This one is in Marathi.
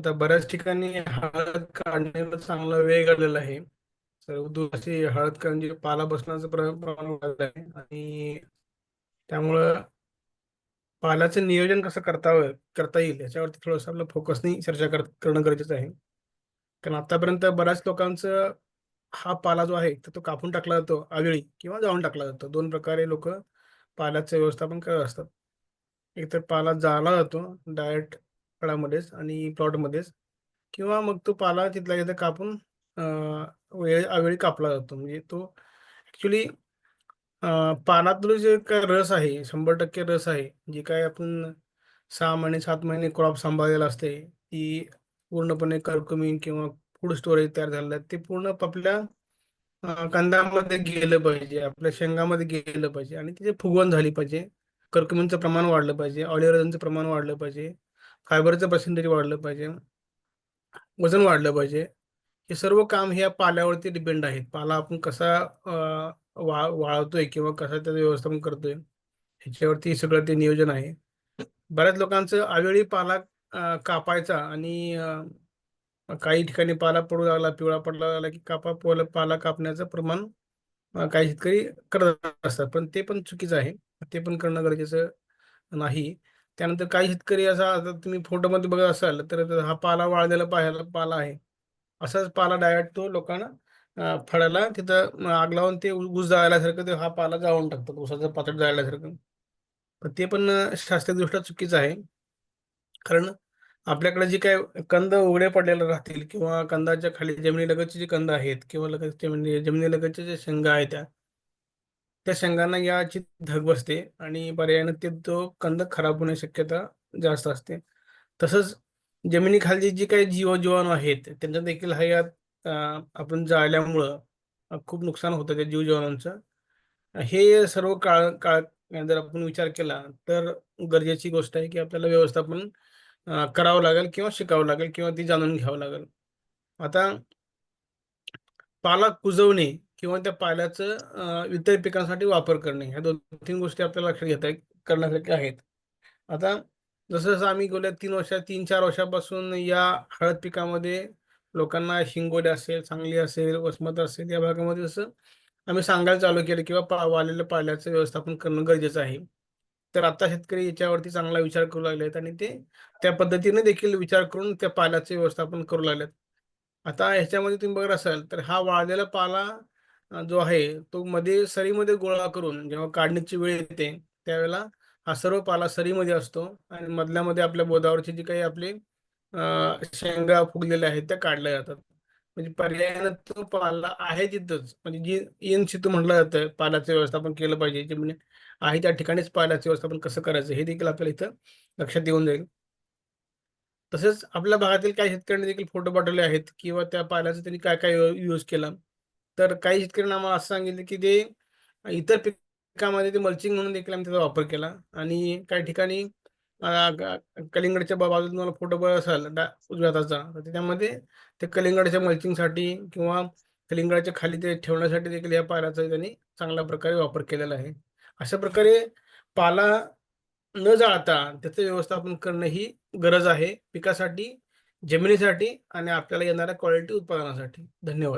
आता बऱ्याच ठिकाणी हळद काढण्याचा चांगला वेग आलेला आहे. अशी हळद म्हणजे पाला बसण्याचं प्रमाण वाढलं आहे आणि त्यामुळं पाल्याचं नियोजन कसं करता करता येईल याच्यावरती थोडंसं आपलं फोकसनी चर्चा कर करणं गरजेचं आहे. कारण आतापर्यंत बऱ्याच लोकांचं हा पाला जो आहे तर तो कापून टाकला जातो आवेळी किंवा जाळून टाकला जातो. दोन प्रकारे लोक पाल्याचं व्यवस्थापन करत असतात. एकतर पाला जाळला जातो डायरेक्ट फळामध्येच आणि प्लॉटमध्येच किंवा मग तो पाला तिथल्या तिथं कापून वेळ अवेळी कापला जातो. म्हणजे तो ॲक्च्युली पानातलं जे काय रस आहे शंभर टक्के रस आहे जे काय आपण सहा महिने सात महिने क्रॉप सांभाळलेला असते ती पूर्णपणे कर्कमीन किंवा फूड स्टोरेज तयार झालेलं आहे ते पूर्ण आपल्या कांद्यामध्ये गेलं पाहिजे आपल्या शेंगामध्ये गेलं पाहिजे आणि तिथे फुगवण झाली पाहिजे. कर्कमीनचं प्रमाण वाढलं पाहिजे ऑलिओरनचं प्रमाण वाढलं पाहिजे. फायबरचं पर्सेंटेज वाढलं पाहिजे. वजन वाढलं पाहिजे. हे सर्व काम ह्या पाल्यावरती डिपेंड आहेत पाला आपण कसा वा वाळवतोय किंवा कसा त्याचं व्यवस्थापन करतोय ह्याच्यावरती सगळं ते नियोजन आहे. बऱ्याच लोकांचं अवेळी पाला कापायचा आणि काही ठिकाणी पाला पडू लागला पिवळा पडला लागला की कापा पोला पाला कापण्याचं प्रमाण काही शेतकरी करत असतात. पण ते पण चुकीचं आहे. ते पण करणं गरजेचं नाही. त्यानंतर काही शेतकरी असा आता तुम्ही फोटोमध्ये बघत असाल तर हा पाला वाळलेला पाहायला पाला आहे. असाच पाला डायरेक्ट तो लोकांना फळाला तिथं आग लावून ते ऊस जाळल्यासारखं ते हा पाला जाळून टाकतात ऊसाचं पातळ जाळल्यासारखं. पण ते पण शास्त्रीयदृष्ट्या चुकीचं आहे. कारण आपल्याकडे जे काय कंद उघडे पडलेले राहतील किंवा कंदाच्या खाली जमिनीलगतचे जे कंद आहेत किंवा लगत जमिनी जमिनीलगतच्या ज्या शेंगा आहेत त्या त्या शेंगांना याची धग बसते आणि पर्यायानं ते तो कंद खराब होण्याची शक्यता जास्त असते. तसंच जमिनीखालचे जी काही जीव जीवाणू आहेत त्यांचा देखील हा यात आपण जाळल्यामुळं खूप नुकसान होतं त्या जीवजीवाणूंचं. हे सर्व काळ काळ जर आपण विचार केला तर गरजेची गोष्ट आहे की आपल्याला व्यवस्थापन करावं लागेल किंवा शिकावं लागेल किंवा ती जाणून घ्यावं लागेल. आता पाला कुजवणे किंवा त्या पाल्याचं इतर पिकांसाठी वापर करणे. ह्या दोन तीन गोष्टी आपल्याला लक्षात घेता करण्यासारख्या आहेत. आता जसं जसं आम्ही गेल्या तीन वर्षा तीन चार वर्षापासून या हळद पिकामध्ये लोकांना शिंगोले असेल सांगली असेल वसमत असेल या भागामध्ये जसं आम्ही सांगायला चालू केलं किंवा पा वालेल्या पाल्याचं व्यवस्थापन करणं गरजेचं आहे. तर आता शेतकरी याच्यावरती चांगला विचार करू लागले आहेत आणि ते त्या पद्धतीने देखील विचार करून त्या पाल्याचे व्यवस्थापन करू लागलेत. आता ह्याच्यामध्ये तुम्ही बघत असाल तर हा वाळलेला पाला जो आहे तो मध्ये सरीमध्ये गोळा करून जेव्हा काढण्याची वेळ येते त्यावेळेला हा सर्व पाला सरीमध्ये असतो आणि मधल्यामध्ये आपल्या बोधावरचे जे काही आपले शेंगा फुगलेल्या आहेत त्या काढल्या जातात. म्हणजे पर्यायानं तो पाला आहे तिथंच. म्हणजे जी इन सितू म्हटलं जातं पालाचं व्यवस्थापन केलं पाहिजे जे म्हणजे आहे त्या ठिकाणीच पाल्याचं व्यवस्थापन कसं करायचं हे देखील आपल्याला इथं लक्षात येऊन जाईल. तसेच आपल्या भागातील काही शेतकऱ्यांनी देखील फोटो पाठवले आहेत किंवा त्या पाल्याचा त्यांनी काय काय यूज केला. तर काही शेतकऱ्यांना आम्हाला असं सांगितलं की ते इतर पिकामध्ये ते मल्चिंग म्हणून देखील आम्ही त्याचा वापर केला. आणि काही ठिकाणी कलिंगडच्या बाजूला तुम्हाला फोटो बघ असाल डा उजव्या हाताचा तर त्याच्यामध्ये ते कलिंगडच्या मल्चिंगसाठी किंवा कलिंगडाच्या खाली ते ठेवण्यासाठी देखील या पाल्याचा त्यांनी चांगल्या प्रकारे वापर केलेला आहे. अशा प्रकारे पाला न जाळता त्याचं व्यवस्थापन करणं ही गरज आहे. पिकासाठी जमिनीसाठी आणि आपल्याला येणाऱ्या क्वालिटी उत्पादनासाठी. धन्यवाद.